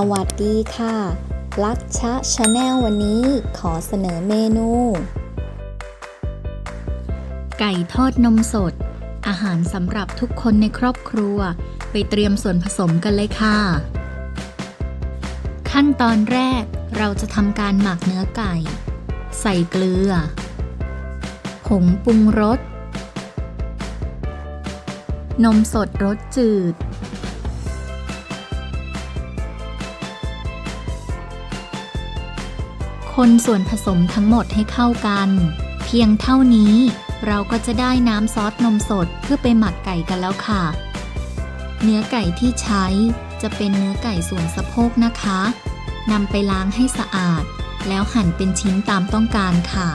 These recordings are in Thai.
สวัสดีค่ะ ลักชะชาแนลวันนี้ขอเสนอเมนู ไก่ทอดนมสด อาหารสำหรับทุกคนในครอบครัว ไปเตรียมส่วนผสมกันเลยค่ะ ขั้นตอนแรกเราจะทำการหมักเนื้อไก่ ใส่เกลือ ผงปรุงรส นมสดรสจืด คนส่วนผสมทั้งหมดให้เข้ากัน เพียงเท่านี้เราก็จะได้น้ำซอสนมสดเพื่อไปหมักไก่กันแล้วค่ะ เนื้อไก่ที่ใช้จะเป็นเนื้อไก่ส่วนสะโพกนะคะนำไปล้างให้สะอาด แล้วหั่นเป็นชิ้นตามต้องการค่ะ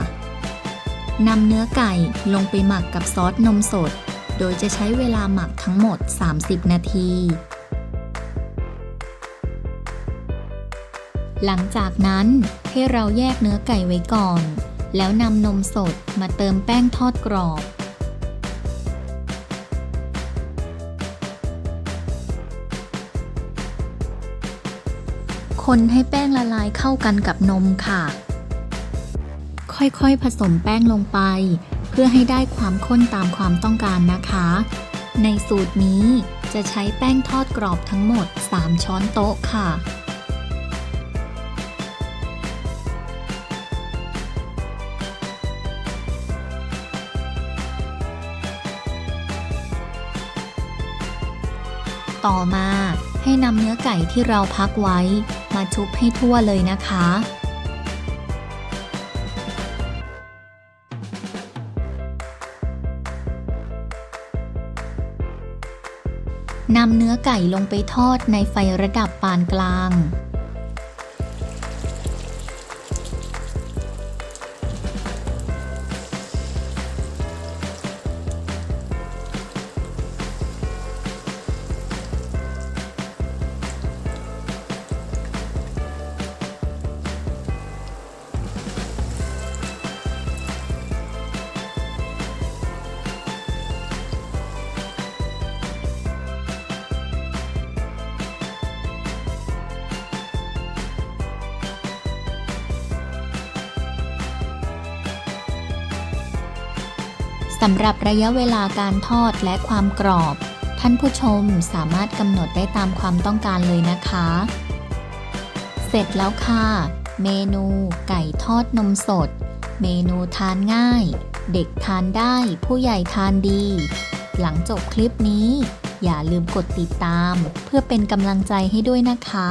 นำเนื้อไก่ลงไปหมักกับซอสนมสด โดยจะใช้เวลาหมักทั้งหมด 30 นาที หลังจากนั้นให้เราแยกเนื้อไก่ไว้ก่อน แล้วนำนมสดมาเติมแป้งทอดกรอบ คนให้แป้งละลายเข้ากันกับนมค่ะ ค่อยๆผสมแป้งลงไป เพื่อให้ได้ความข้นตามความต้องการนะคะ ในสูตรนี้จะใช้แป้งทอดกรอบทั้งหมด 3 ช้อนโต๊ะค่ะ ต่อมา ให้นำเนื้อไก่ที่เราพักไว้ มาชุบให้ทั่วเลยนะคะ นำเนื้อไก่ลงไปทอดในไฟระดับปานกลาง สำหรับระยะเวลาการทอดและความกรอบ ท่านผู้ชมสามารถกำหนดได้ตามความต้องการเลยนะคะ เสร็จแล้วค่ะ เมนูไก่ทอดนมสด เมนูทานง่าย เด็กทานได้ผู้ใหญ่ทานดี หลังจบคลิปนี้ อย่าลืมกดติดตาม เพื่อเป็นกำลังใจให้ด้วยนะคะ